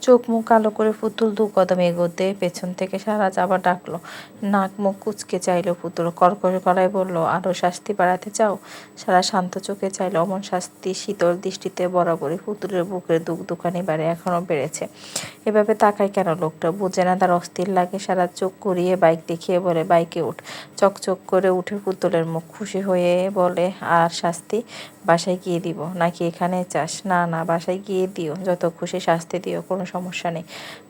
চোখ মুখ কালো করে পুতুল দু কদম এগোতে পেছন থেকে সারা আবার ডাকলো। নাক মুখ কুচকে চাইলো পুতুল। কর্কশ গলায় বলল আরও শাস্তি বাড়াতে চাও? সারা শান্ত চোখে চাইলো অমন শাস্তি। শীতল দৃষ্টিতে বরাবরই পুতুলের বুকের দুঃখ দুখানি বাড়ে এখনও বেড়েছে। এভাবে তাকায় কেন লোকটা? বুঝে না তার অস্থির লাগে। সারা চোখ করিয়ে বাইক দেখিয়ে বলে, বাইকে উঠ। চকচক করে উঠে পুতুলের মুখ। খুশি হয়ে বলে, আর শাস্তি বাসায় গিয়ে দিব? নাকি এখানে চাস? না না, বাসায় গিয়ে দিও। যত খুশি শাস্তি দিও। কোনো সমস্যা নেই।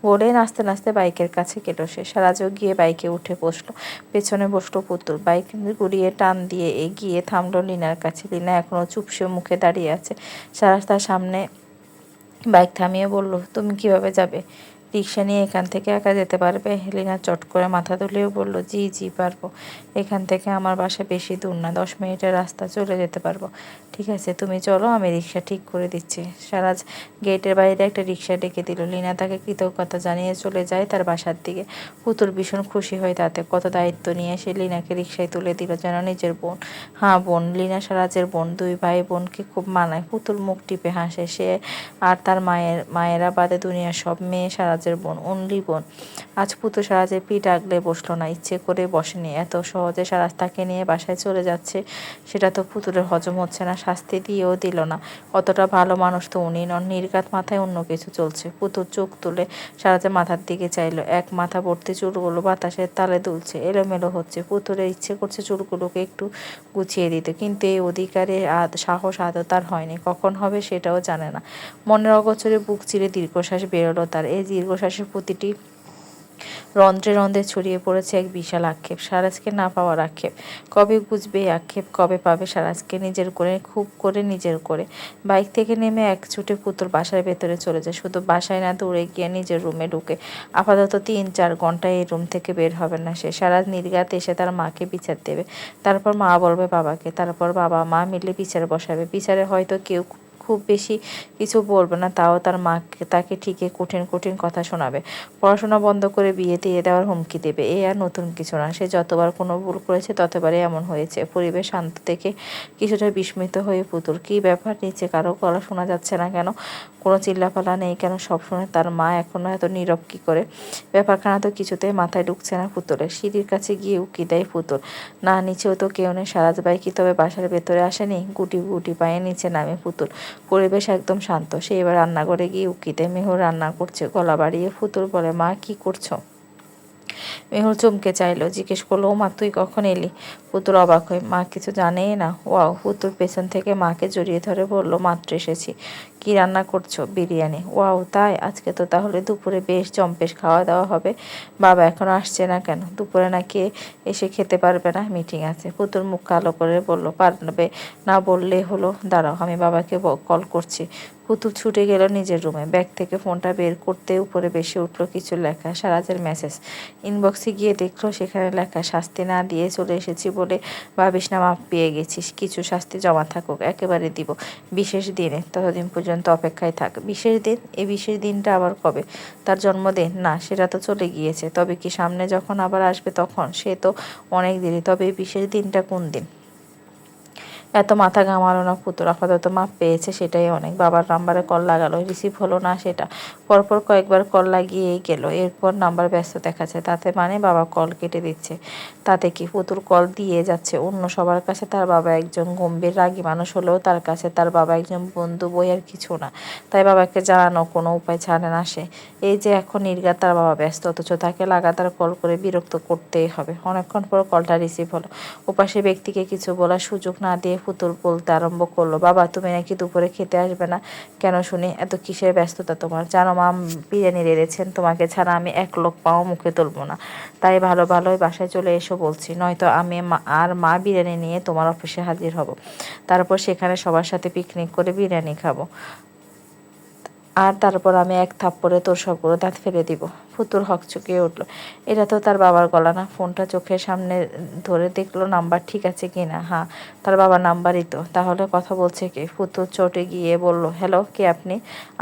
বলে নাচতে নাস্তে বাইকের কাছে গেল সে। সারাজও গিয়ে বাইকে উঠে বসল। পেছনে বসল পুতুল। বাইক ঘুরিয়ে টান দিয়ে এগিয়ে থামলো লিনার কাছে। লিনা এখনও চুপসে মুখে দাঁড়িয়ে আছে। সারাজ তার সামনে বাইক থামিয়ে বলল, তুমি কীভাবে যাবে? রিক্সা নিয়ে এখান থেকে একা যেতে পারবে? হেলিনা চট করে মাথা তুলেও বলল, জি জি, পারব। এখান থেকে আমার বাসা বেশি দূর না, দশ মিনিটের রাস্তা চলে যেতে পারব। ঠিক আছে, তুমি চলো, আমি রিক্সা ঠিক করে দিচ্ছি। সারাজ গেটের বাইরে একটা রিক্সা ডেকে দিল। লিনা তাকে কৃতজ্ঞতা জানিয়ে চলে যায় তার বাসার দিকে। পুতুল ভীষণ খুশি হয় তাতে। কত দায়িত্ব নিয়ে সে লিনাকে রিক্সায় তুলে দিল, যেন নিজের বোন। হ্যাঁ বোন। লিনা সারাজের বোন, দুই ভাই বোনকে খুব মানায়। পুতুল মুখ টিপে হাসে সে আর তার মায়ের, মায়েরা বাদে দুনিয়ার সব মেয়ে সারাজের বোন অনলি বোন। আজ পুতুল সারাজের পিঠ আগলে বসল না, ইচ্ছে করে বসেনি। এত সহজে সারাজ তাকে নিয়ে বাসায় চলে যাচ্ছে, সেটা তো পুতুলের হজম হচ্ছে না, শাস্তি দিয়েও দিল না। অতটা ভালো মানুষ তো উনি নন, নির্ঘাত মাথায় অন্য কিছু চলছে। পুতুল চোখ তুলে সারাজের মাথার দিকে চাইলো, এক মাথা ভর্তি চুলগুলো বাতাসের তালে দুলছে, এলোমেলো হচ্ছে। পুতুলের ইচ্ছে করছে চুলগুলোকে একটু গুছিয়ে দিতে, কিন্তু এই অধিকারে আদ, সাহস আদৌ তার হয়নি। কখন হবে সেটাও জানে না। মনের অগোচরে বুক চিরে দীর্ঘশ্বাস বেরোলো তার। এই দীর্ঘশ্বাসের প্রতিটি রন্ধ্রে রন্ধ্রে ছড়িয়ে পড়েছে এক বিশাল আক্ষেপ। সারাজকে না পাওয়ার আক্ষেপ। কবে বুঝবে আক্ষেপ? কবে পাবে সারাজকে? নিজের করে, খুব করে নিজের করে। বাইক থেকে নেমে এক ছুটে পুতুল বাসার ভেতরে চলে যায়। শুধু বাসায় না দৌড়ে গিয়ে নিজের রুমে ঢুকে। আপাতত তিন চার ঘন্টায় এই রুম থেকে বের হবে না সে। সারাজ নির্গাত এসে তার মাকে বিচার দেবে। তারপর মা বলবে বাবাকে। তারপর বাবা মা মিলে বিচার বসাবে। বিচারে হয়তো কেউ খুব বেশি কিছু বলবে না, তাও তার মাকে, তাকে ঠিকই কঠিন কঠিন কথা শোনাবে। পড়াশোনা বন্ধ করে বিয়ে দিয়ে দেওয়ার হুমকি দেবে। এ আর নতুন কিছু না। সে যতবার কোনো ভুল করেছে, ততবারই এমন হয়েছে। পরিবেশ শান্ত থেকে কিছুটা বিস্মিত হয়ে পুতুল। কী ব্যাপার? নিচে কারও গলা শোনা যাচ্ছে না কেন? কোনো চিল্লাপালা নেই কেন? সব শুনে তার মা এখনও এত নীরব কী করে? ব্যাপারখানা তো কিছুতেই মাথায় ঢুকছে না পুতুলের। সিঁড়ির কাছে গিয়ে উকি দেয় পুতুল। না, নিচেও তো কেউ নেই সারাজবাই কি তবে বাসার ভেতরে আসেনি? গুটি গুটি পায়ে নিচে নামে পুতুল। পরিবেশ একদম শান্ত। সে এবার রান্নাঘরে গিয়ে উকিতে মেহর রান্না করছে, গলা বাড়িয়ে পুতুল বলে, মা, কি করছ? মেহুল চমকে চাইলো, জিজ্ঞেস করল ও মা তুই কখন এলি? পুতুল অবাক হয়ে, মা, কিছু জানেই না। ওয়াও। পুতুল পেছন থেকে মাকে জড়িয়ে ধরে বলল, মাত্র এসেছি। কি রান্না করছ বিরিয়ানি? ওয়াও, তাই? আজকে তো তাহলে দুপুরে বেশ জম্পেশ খাওয়া দাওয়া হবে। বাবা এখনও আসছে না কেন? দুপুরে নাকি এসে খেতে পারবে না? মিটিং আছে। পুতুল মুখ কালো করে বলল, পারবে না বললে হলো। দাঁড়াও, আমি বাবাকে কল করছি। পুতুল ছুটে গেল নিজের রুমে। ব্যাগ থেকে ফোনটা বের করতে উপরে বেশি উঠল কিছু লেখা, সারাজের মেসেজ। ইনবক্সে গিয়ে দেখল, সেখানে লেখা, শাস্তি না দিয়ে চলে এসেছি বলে ভাবিস না, মাপ পেয়ে গেছিস। কিছু শাস্তি জমা থাকুক, একেবারে দিব। বিশেষ দিনে, ততদিন পর্যন্ত অপেক্ষায় থাক। বিশেষ দিন এই বিশেষ দিনটা আবার কবে? তার জন্মদিন? না, সেটা তো চলে গিয়েছে। তবে কি সামনে যখন আবার আসবে তখন? সে তো অনেক দেরি। তবে এই বিশেষ দিনটা কোন দিন? এত মাথা ঘামালো না, পুতুল আপাতত মাপ পেয়েছে সেটাই অনেক। বাবার নাম্বারে কল লাগালো রিসিভ হলো না সেটা। পরপর কয়েকবার কল লাগিয়েই গেল, এরপর নাম্বার ব্যস্ত দেখাচ্ছে। তাতে মানে বাবা কল কেটে দিচ্ছে। তাতে কি পুতুল কল দিয়ে যাচ্ছে? অন্য সবার কাছে তার বাবা একজন গম্ভীর, রাগী মানুষ হলেও তার কাছে তার বাবা একজন বন্ধু বই আর কিছু না। তাই বাবাকে জানানো কোনো উপায় ছাড়ে না সে। এই যে এখন নির্গাত তার বাবা ব্যস্ত, অথচ তাকে লাগাতার কল করে বিরক্ত করতেই হবে। অনেকক্ষণ পর কলটা রিসিভ হলো। ওপাশে ব্যক্তিকে কিছু বলার সুযোগ না দিয়ে পুতুল বলতে আরম্ভ করল, বাবা, তুমি নাকি দুপুরে খেতে আসবে না? কেন শুনি? এত কিসের ব্যস্ততা তোমার? জানো মা, বিরিয়ানি রেড়েছেন, তোমাকে ছাড়া আমি এক লোক পাও মুখে তুলবো না। তাই ভালো ভালোই বাসায় চলে এসো বলছি, নয়তো আমি আর মা বিরিয়ানি নিয়ে তোমার অফিসে হাজির হব। তারপর সেখানে সবার সাথে পিকনিক করে বিরিয়ানি খাব। আর তারপর আমি এক থাপ্পড়ে তোর সবগুলো দাঁত ফেলে দিব। ফুতুর হক চুকিয়ে উঠল। এটা তো তার বাবার গলা না, ফোনটা চোখের সামনে ধরে দেখল নাম্বার ঠিক আছে কি না। হ্যাঁ তার বাবার নাম্বারই তো। তাহলে কথা বলছে কে? ফুতুর চটে গিয়ে বলল, হ্যালো, কে আপনি?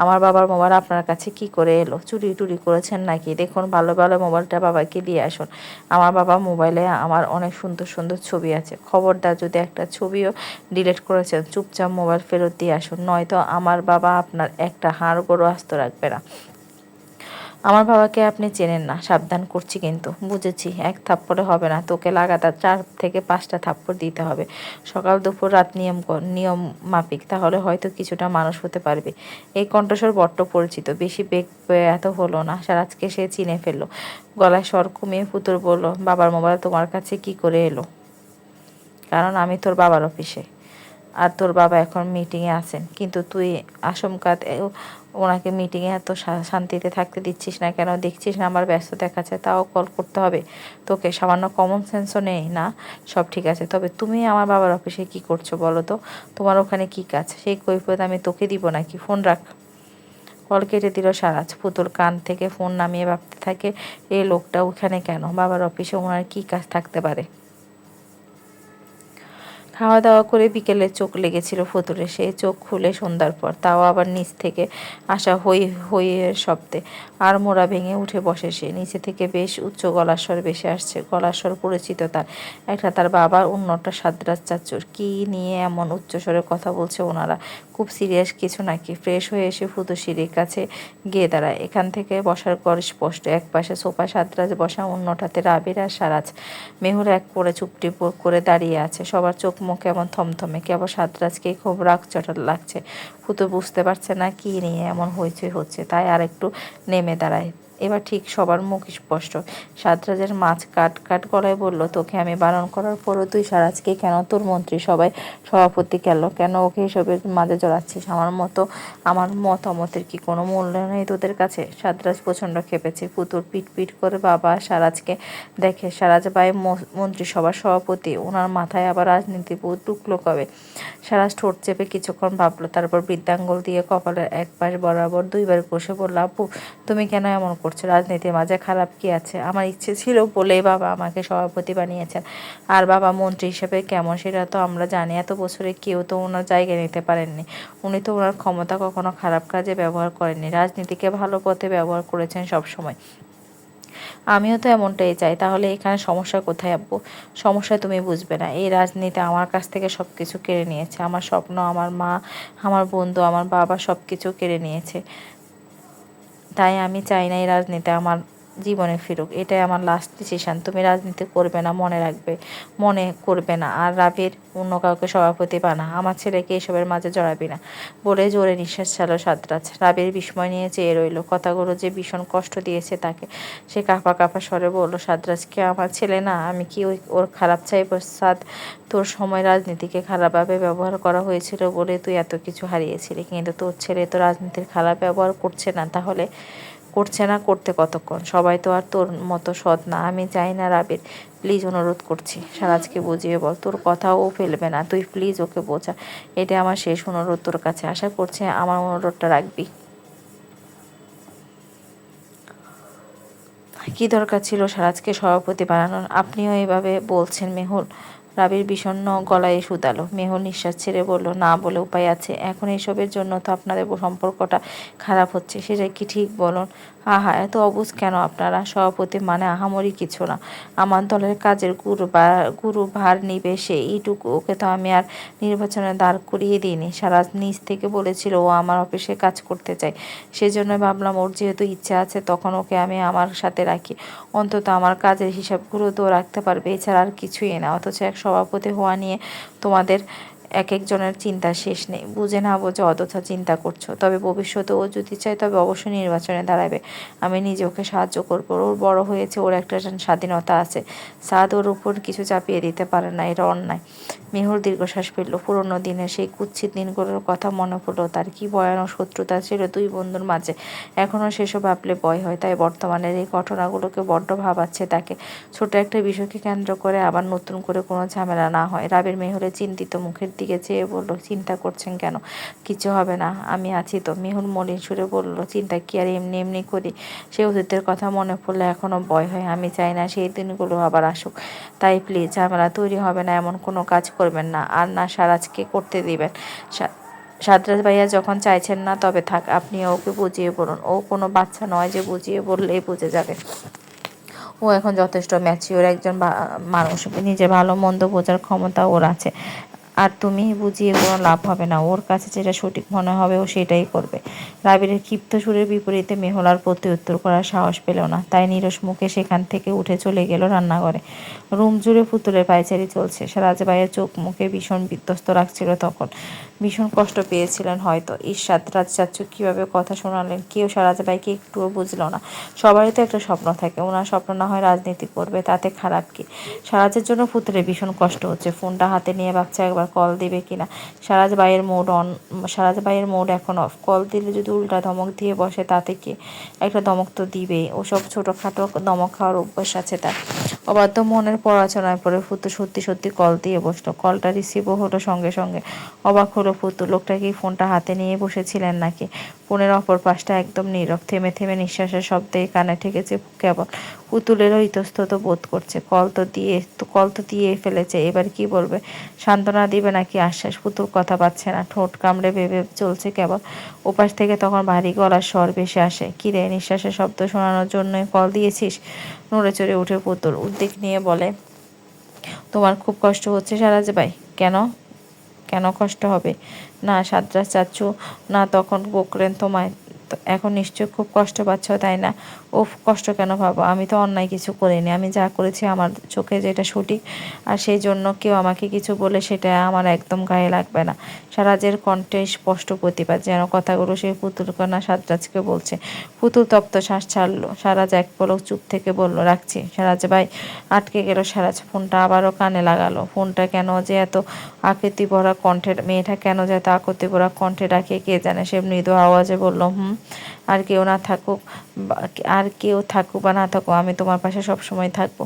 আমার বাবার মোবাইল আপনার কাছে কি করে এলো? চুরি টুরি করেছেন নাকি? দেখুন, ভালো ভালো মোবাইলটা বাবাকে দিয়ে আসুন। আমার বাবা মোবাইলে আমার অনেক সুন্দর সুন্দর ছবি আছে। খবরদার যদি একটা ছবিও ডিলিট করেছেন, চুপচাপ মোবাইল ফেরত দিয়ে আসুন। নয়তো আমার বাবা আপনার একটা হাড় গড়ো আস্ত রাখবে না। আমার বাবাকে আপনি চেনেন না, সাবধান করছি কিন্তু। বুঝেছি, এক থাপ্পড়ে হবে না, তোকে লাগাতার চার থেকে পাঁচটা থাপ্পড় দিতে হবে। সকাল, দুপুর, রাত নিয়ম নিয়ম মাফিক, তাহলে হয়তো কিছুটা মানুষ হতে পারবে। এই কণ্ঠস্বর বড্ড পরিচিত, বেশি বেগ এত হলো না সারাজকে সে চিনে ফেলল। গলায় স্বর কমিয়ে পুতুর বলল, বাবার মোবাইল তোমার কাছে কি করে এলো? কারণ আমি তোর বাবার অফিসে। আর তোর বাবা এখন মিটিংয়ে আছেন। কিন্তু তুই আসমকাত ওনাকে মিটিংয়ে এত শান্তিতে থাকতে দিচ্ছিস না কেন? দেখছিস না আমার ব্যস্ত দেখাচ্ছে, তাও কল করতে হবে। তোকে সামান্য কমন সেন্সও নেই না? সব ঠিক আছে। তবে তুমি আমার বাবার অফিসে কি করছ বলো তো? তোমার ওখানে কি কাজ? সেই কৈফিয়ত আমি তোকে দিব নাকি? ফোন রাখ। কল কেটে দিল সারাজ। পুতুল কান থেকে ফোন নামিয়ে ভাবতে থাকে এই লোকটা ওখানে কেন? বাবার অফিসে ওনার কি কাজ থাকতে পারে? খাওয়া দাওয়া করে বিকেলে চোখ লেগেছিল ফতুরে। সে চোখ খুলে সন্ধ্যার পর, তাও আবার নিচ থেকে আসা হই হইয়ের শব্দে। আর মোড়া ভেঙে উঠে বসে সে। নিচে থেকে বেশ উচ্চ গলার স্বর বেশি আসছে। গলার স্বর পরিচিত তার। একটা তার বাবার অন্যটা সাদরাজ চাচুর। কি নিয়ে এমন উচ্চস্বরে কথা বলছে ওনারা? খুব সিরিয়াস কিছু নাকি? ফ্রেশ হয়ে এসে ফুতু সিঁড়ির কাছে গিয়ে দাঁড়ায়। এখান থেকে বসার ঘর স্পষ্ট, এক পাশে সোফা, সাদরাজ বসা, অন্যটাতে রাবির আর সারাজ। মেহুর এক করে চুপটি করে দাঁড়িয়ে আছে। সবার চোখ মুখ এমন থমথমে কেবল সাতরাজকে খুব রাগ চটাল লাগছে? ফুতু বুঝতে পারছে না কি নিয়ে এমন হইচই হচ্ছে। তাই আর একটু নেমে দাঁড়ায়। এবার ঠিক সবার মুখ স্পষ্ট। সাদরাজের মাছ কাট কাট গলায় বলল, তোকে আমি বারণ করার পরও তুই সারাজকে কেন? তোর মন্ত্রী সবাই সভাপতি কেন? কেন ওকে এসবের মাঝে জড়াচ্ছিস? আমার মতো, আমার মতামতের কি কোনো মূল্য নেই তোদের কাছে? সাতরাজ প্রচণ্ড খেপেছে। পুতুর পিট পিট করে, বাবা, সারাজকে দেখে, সারাজ ভাই মন্ত্রিসভার সভাপতি, ওনার মাথায় আবার রাজনীতি ঢুকলো কবে? সারাজ ঠোঁট চেপে কিছুক্ষণ ভাবলো, তারপর বৃদ্ধাঙ্গুল দিয়ে কপালের এক পাশ বরাবর দুইবার কষে বলল, আপু, তুমি কেন এমন করছ, রাজনীতির মাঝে খারাপ কি আছে? আমার ইচ্ছে ছিল বলে বাবা আমাকে সভাপতি বানিয়েছেন। আর বাবা মন্ত্রী হিসেবে কেমন সেটা তো আমরা জানি, এত বছরে কেউ তো ওনার জায়গা নিতে পারেননি। উনি তো ওনার ক্ষমতা কখনো খারাপ কাজে ব্যবহার করেননি, রাজনীতিকে ভালো পথে ব্যবহার করেছেন সব সময় আমিও তো এমনটাই চাই, তাহলে এখানে সমস্যা কোথায় আব্বু? সমস্যা তুমি বুঝবে না, এই রাজনীতি আমার কাছ থেকে সব কিছু কেড়ে নিয়েছে। আমার স্বপ্ন, আমার মা, আমার বন্ধু, আমার বাবা সব কিছু কেড়ে নিয়েছে। তাই আমি চাই না এই রাজনীতি আমার জীবনে ফিরুক, এটাই আমার লাস্ট ডিসিশন তুমি রাজনীতি করবে না, মনে রাখবে, মনে করবে না। আর রাবির অন্য কাউকে সভাপতি বানা, আমার ছেলেকে এসবের মাঝে জড়াবি না। বলে জোরে নিঃশ্বাস ছাড়লো সাদরাজ। রাবির বিস্ময় নিয়ে চেয়ে রইল। কথাগুলো যে ভীষণ কষ্ট দিয়েছে তাকে, সে কাঁপা কাঁপা স্বরে বলল সাদরাজকে আমার ছেলে না? আমি কি ওই, ওর খারাপ চাইব সাদ তোর সময় রাজনীতিকে খারাপভাবে ব্যবহার করা হয়েছিল বলে তুই এত কিছু হারিয়েছিলি। কিন্তু তোর ছেলে তো রাজনীতির খারাপ ব্যবহার করছে না। তাহলে করছে না, করতে কতক্ষণ? সবাই তো আর তোর মতো সৎ না। আমি চাই না রাবির। প্লিজ অনুরোধ করছি। সারাজকে বুঝিয়ে বল। তোর কথাও ফেলবে না। তুই প্লিজ ওকে বোঝা। এটা আমার শেষ অনুরোধ তোর কাছে। আশা করছি আমার অনুরোধটা রাখবি। কি দরকার ছিল সারাজকে সভাপতি বানানোর? আপনিও এভাবে বলছেন, মেহুল। রাবির বিষণ্ণ গলায় শুধালো। মেহুল নিঃশ্বাস ছেড়ে বলল, না, বলে উপায় আছে। এখন এসবের জন্য তো আপনাদের সম্পর্কটা খারাপ হচ্ছে, সেটা কি ঠিক বলুন? আহা, এত অবুঝ কেন আপনারা? সভাপতি মানে আহামরি কিছু না। আমার দলের কাজের গুরু বা গুরু ভার নিবে সে, এইটুকু ওকে তো আমি আর নির্বাচনে দাঁড় করিয়ে দিইনি। সারা নিজ থেকে বলেছিল ও আমার অফিসে কাজ করতে চায়। সেজন্য ভাবলাম ওর যেহেতু ইচ্ছা আছে, তখন ওকে আমি আমার সাথে রাখি। অন্তত আমার কাজের হিসাবগুলো তো রাখতে পারবে, এছাড়া আর কিছুই না। অথচ এক সভাপতি হওয়া নিয়ে তোমাদের এক একজনের চিন্তা শেষ নেই। বুঝে না বোঝে অযথা চিন্তা করছ। তবে ভবিষ্যতে ও যদি চায়, তবে অবশ্যই নির্বাচনে দাঁড়াবে। আমি নিজে ওকে সাহায্য করব। ওর বড় হয়েছে, ওর একটা স্বাধীনতা আছে। সাদ ওর উপর কিছু চাপিয়ে দিতে পারে না, এটা অন্যায়। মেহুর দীর্ঘশ্বাস ফেলল। পুরোনো দিনের সেই কুচ্ছিত দিনগুলোর কথা মনে পড়ল তার। কি ভয়ানক শত্রুতা ছিল দুই বন্ধুর মাঝে। এখনও সেসব ভাবলে ভয় হয়, তাই বর্তমানের এই ঘটনাগুলোকে বড্ড ভাবাচ্ছে তাকে। ছোট একটা বিষয়কে কেন্দ্র করে আবার নতুন করে কোনো ঝামেলা না হয়। রাবের মেহুরের চিন্তিত মুখের দিকে চেয়ে বলল, চিন্তা করছেন কেন? কিছু হবে না, আমি আছি তো। মেহুর মলিন সুরে বলল, চিন্তা কি আর এমনি এমনি করি? সে অতীতের কথা মনে পড়লে এখনও ভয় হয়, আমি চাই না সেই দিনগুলো আবার আসুক। তাই প্লিজ, ঝামেলা তৈরি হবে না, এমন কোনো কাজ করবেন না। আর না সারাজকে করতে দিবেন। সাদরাজ ভাইয়া যখন চাইছেন না, তবে থাক, আপনি ওকে বুঝিয়ে বলুন। ও কোনো বাচ্চা নয় যে বুঝিয়ে বললেই বুঝে যাবে। ও এখন যথেষ্ট ম্যাচিওর একজন মানুষ। নিজের ভালো মন্দ বোঝার ক্ষমতা ওর আছে। তুমি বুঝিয়ে কোনো লাভ হবে না। ওর কাছে যেটা সঠিক মনে হবে, ও সেটাই করবে। রাবিরের ক্ষিপ্ত সুরের বিপরীতে মেহলার প্রতি উত্তর করার সাহস পেল না। তাই নিরস মুখে সেখান থেকে উঠে চলে গেল রান্নাঘরে। রুম জুড়ে পুতুলের পায়চারি চলছে। সারাজ ভাইয়ের চোখ মুখে ভীষণ বিধ্বস্ত রাখছিল তখন। ভীষণ কষ্ট পেয়েছিলেন হয়তো। ঈর্ষাদ রাজ চাচ্চু কীভাবে কথা শোনালেন? কেউ সারাজ ভাইকে একটুও বুঝলো না। সবারই তো একটা স্বপ্ন থাকে। ওনার স্বপ্ন না হয় রাজনীতি করবে, তাতে খারাপ কি? সারাজের জন্য পুতুলের ভীষণ কষ্ট হচ্ছে। ফোনটা হাতে নিয়ে ভাবছে একবার কল দিবে কিনা? সারাজ ভাইয়ের মোড অন সারাজ ভাইয়ের মোড এখন অফ কল দিলে যদি উল্টা ধমক দিয়ে বসে, তাতে কি একটা ধমক তো দিবেই। ওসব ছোটোখাটো ধমক খাওয়ার অভ্যাস আছে তার। অবাধ্য মনের পড়াশোনায় পরে ফুতু সত্যি সত্যি কল দিয়ে বসল। কলটা রিসিভও হলো সঙ্গে সঙ্গে। অবাক হলো ফুতু লোকটা কি ফোনটা হাতে নিয়ে বসেছিলেন নাকি? ফোনের অপর পাশটা একদম নীরব, থেমে থেমে নিঃশ্বাসের শব্দে কানে ঠেকেছে কেবল। পুতুলেরও ইতস্তত বোধ করছে, কল তো দিয়ে তো কল তো দিয়ে ফেলেছে, এবার কি বলবে? সান্ত্বনা দিবে নাকি আশ্বাস? পুতুল কথা পাচ্ছে না, ঠোঁট কামড়ে ভেবে চলছে কেবল। ওপাশ থেকে তখন ভারী গলার স্বর ভেসে আসে, কি রে, নিঃশ্বাসের শব্দ শোনানোর জন্যই কল দিয়েছিস? নড়ে চড়ে উঠে পুতুল উদ্বেগ নিয়ে বলে, তোমার খুব কষ্ট হচ্ছে সারাজ ভাই কেন? কেন কষ্ট হবে? না সাতরা চাচ্ছু না তখন গোকরেন তোমায়। তো এখন নিশ্চয় খুব কষ্ট পাচ্ছ, তাই না? ও কষ্ট কেন ভাবো আমি তো অন্যায় কিছু করিনি। আমি যা করেছি আমার চোখে যেটা সঠিক, আর সেই জন্য কেউ আমাকে কিছু বলে সেটা আমার একদম গায়ে লাগবে না। সারাজের কণ্ঠে স্পষ্ট প্রতিবাদ, যেন কথাগুলো সেই পুতুল কন্যা সাজরাজকে বলছে। পুতুল তপ্ত শ্বাস ছাড়লো। সারাজ এক পলক চুপ থেকে বলল, রাখছি। সারাজ ভাই আটকে গেল। সারাজ ফোনটা আবারও কানে লাগালো। ফোনটা কেন যে এত আকৃতি ভরা কণ্ঠের, মেয়েটা কেন যে এত আকৃতি ভরা কণ্ঠে ডাকে কে জানে? সে মৃদু আওয়াজে বলল, হুম আর কেউ না থাকুক আর কেউ থাকুক বা না থাকুক, আমি তোমার পাশে সবসময় থাকব।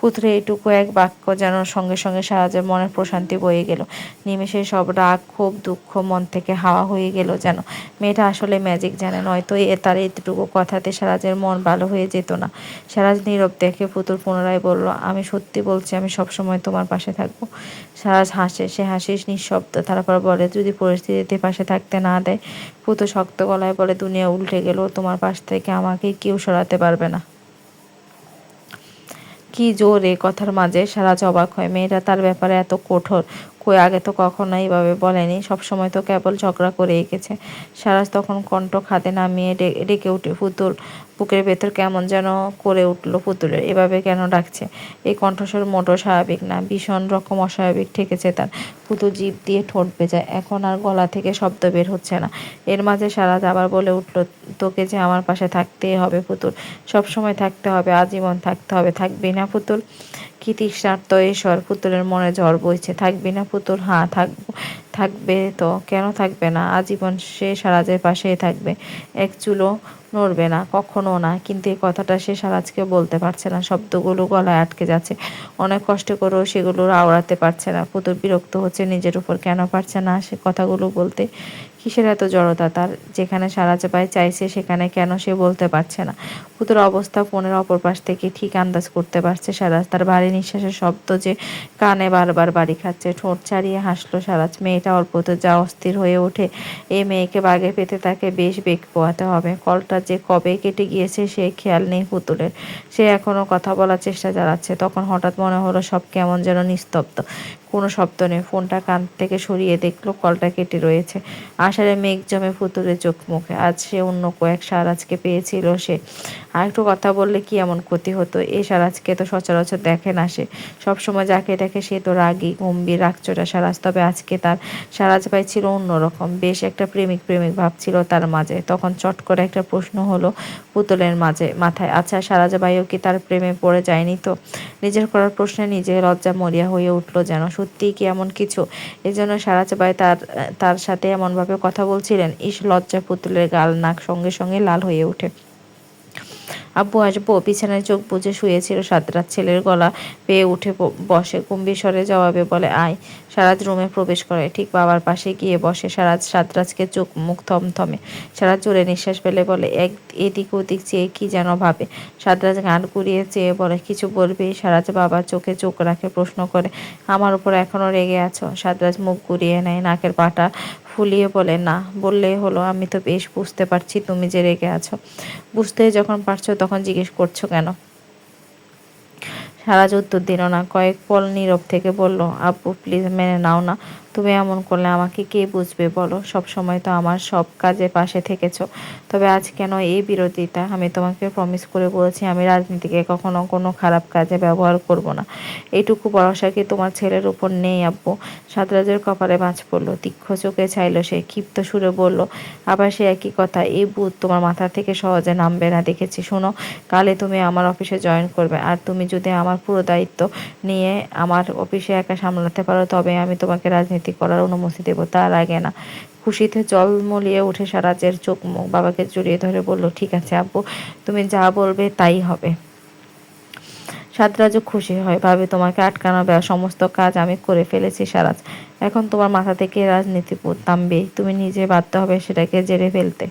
পুত্রে এইটুকু এক বাক্য যেন সঙ্গে সঙ্গে সারাজের মনের প্রশান্তি বয়ে গেল। নিমেষে সব রাগ, ক্ষোভ, দুঃখ মন থেকে হাওয়া হয়ে গেল যেন। মেয়েটা আসলে ম্যাজিক জানে, নয়তো এ তার এতটুকু কথাতে সারাজের মন ভালো হয়ে যেত না। সারাজ নীরব দেখে পুতুল পুনরায় বলল, আমি সত্যি বলছি, আমি সবসময় তোমার পাশে থাকব। সারাজ হাসে, সে হাসিস নিঃশব্দ তারপর বলে, যদি পরিস্থিতিতে পাশে থাকতে না দেয়? পুতু শক্ত গলায় বলে, দুনিয়া উল্টে গেল, তোমার পাশ থেকে আমাকে কেউ সরাতে পারবে না। কি জোর এ কথার মাঝে সারা জবাক হয়। মেয়েরা তার ব্যাপারে এত কঠোর। কই, আগে তো কখনো এইভাবে বলেনি। সবসময় তো কেবল ঝগড়া করে এঁকেছে। সারাজ তখন কণ্ঠ খাতে নামিয়ে ডেকে উঠে, পুতুল, বুকের ভেতর কেমন যেন করে উঠল পুতুলের এভাবে কেন ডাকছে? এই কণ্ঠস্বর মোটো স্বাভাবিক না, ভীষণ রকম অস্বাভাবিক ঠেকেছে তার। পুতুল জিভ দিয়ে ঠোঁট বেজায় এখন আর গলা থেকে শব্দ বের হচ্ছে না। এর মাঝে সারাজ আবার বলে উঠল, তোকে যে আমার পাশে থাকতেই হবে পুতুল সব সময় থাকতে হবে, আজীবন থাকতে হবে, থাকবি না পুতুল? কি তৃষ্ণার্ত ঈশ্বর পুতুলের মনে ঝড় বইছে। থাকবি না পুতুল? হ্যাঁ থাকব থাকবে তো। কেন থাকবে না? আজীবন সে সারাজের পাশেই থাকবে। এক চুলো নড়বে না, কখনো না। কিন্তু এই কথাটা সে সারাজকে বলতে পারছে না। শব্দগুলো গলায় আটকে যাচ্ছে। অনেক কষ্ট করেও সেগুলো আওড়াতে পারছে না। পুতুল বিরক্ত হচ্ছে নিজের উপর। কেন পারছে না সে কথাগুলো বলতে? কিসের এত জড়তা? তার যেখানে সারা চাপায় চাইছে, সেখানে কেন সে বলতে পারছে না? পুতুর অবস্থা ফোনের অপর পাশ থেকে ঠিক আন্দাজ করতে পারছে সারাজ। তার ভারী নিঃশ্বাসের শব্দ যে কানে বারবার বাড়ি খাচ্ছে, ঠোঁট ছাড়িয়ে হাসলো সারাজ। মেয়েটা অল্পতে যা অস্থির হয়ে ওঠে এই মেয়েকে বাগে পেতে তাকে বেশ বেগ পোয়াতে হবে। কলটা যে কবে কেটে গিয়েছে, সে খেয়াল নেই পুতুলের। সে এখনও কথা বলার চেষ্টা চালাচ্ছে। তখন হঠাৎ মনে হলো সব কেমন যেন নিস্তব্ধ। কোনো শব্দ নেই। ফোনটা কান থেকে সরিয়ে দেখল, কলটা কেটে রয়েছে। আষাঢ়ে মেঘ জমে ফুতুরে চোখ মুখে। আজ সে অন্য কয়েক সারাজকে পেয়েছিল সে। আর একটু কথা বললে কি এমন ক্ষতি হতো? এই সারাজকে তো সচরাচর দেখে না সে। সবসময় যাকে দেখে সে তো রাগী, গম্ভীর রাগচোটা সারাজ তবে আজকে তার সারাজ ভাই ছিল অন্যরকম। বেশ একটা প্রেমিক প্রেমিক ভাব ছিল তার মাঝে। তখন চট করে একটা প্রশ্ন হলো পুতুলের মাঝে, মাথায়। আচ্ছা সারাজ বাইও কি তার প্রেমে পড়ে যায়নি তো? নিজের করার প্রশ্নে নিজে লজ্জা মরিয়া হয়ে উঠল যেন। সত্যিই কি এমন কিছু? এজন্য সারাজ ভাই তার তার সাথে এমনভাবে কথা বলছিলেন। ইস, লজ্জা পুতুলের গাল নাক সঙ্গে সঙ্গে লাল হয়ে ওঠে। আব্বু আসব, বিছানায় চোখ বুঝে শুয়েছিল, সাতরাত ছেলের গলা পেয়ে উঠে বসে। গম্ভীর জবাবে বলে, আয়। সারাজ রুমে প্রবেশ করে। ঠিক বাবার পাশে গিয়ে বসে সারাজ সাতরাজকে চোখ মুখ থমথমে। সারাজ জোরে নিঃশ্বাস ফেলে বলে, এক এদিক ওদিক চেয়ে কি যেন ভাবে? সাতরাজ গান কুড়িয়ে চেয়ে বলে, কিছু বলবে? সারাজ বাবার চোখে চোখ রাখে, প্রশ্ন করে, আমার উপর এখনও রেগে আছো? সাতরাজ মুখ ঘুরিয়ে নেয়, নাকের পাটা ফুলিয়ে বলে, না। বললে হলো, আমি তো বেশ বুঝতে পারছি তুমি যে রেগে আছো। বুঝতে যখন পারছ তখন জিজ্ঞেস করছ কেন? সারাজ উত্তর দিল না। কয়েক পল নীরব থেকে বলল, আপু প্লিজ মেনে নাও না। তুমি এমন করলে আমাকে কে বুঝবে বলো? সব সময় তো আমার সব কাজে পাশে থেকেছো। তবে আজ কেন এই বিরোধিতা আমি তোমাকে প্রমিস করে বলেছি, আমি রাজনীতিকে কখনো কোনো খারাপ কাজে ব্যবহার করব না। এইটুকু ভরসা কি তোমার ছেলের উপর নেই, আব্বু? সাদরাজের কপালে মাছ পড়ল, তীক্ষ্ণ চোখে চাইলো সে, ক্ষিপ্ত সুরে বলল, আবার সে একই কথা, এই বুধ তোমার মাথা থেকে সহজে নামবে না, দেখেছি। শোনো কালে তুমি আমার অফিসে জয়েন করবে, আর তুমি যদি আমার পুরো দায়িত্ব নিয়ে আমার অফিসে একা সামলাতে পারো, তবে আমি তোমাকে রাজনীতি করার অনুমতি দেবো তার আগে না। খুশিতে জল মলিয়ে উঠে সারাজের চোখ মুখ বাবাকে জড়িয়ে ধরে বলল, ঠিক আছে আব্বু, তুমি যা বলবে তাই হবে। সাদরাজও খুশি হয়, ভাবে তোমাকে আটকানো বা সমস্ত কাজ আমি করে ফেলেছি সারাজ। এখন তোমার মাথা থেকে রাজনীতি নামবে তুমি নিজে বাধ্য হবে সেটাকে জেরে ফেলতে।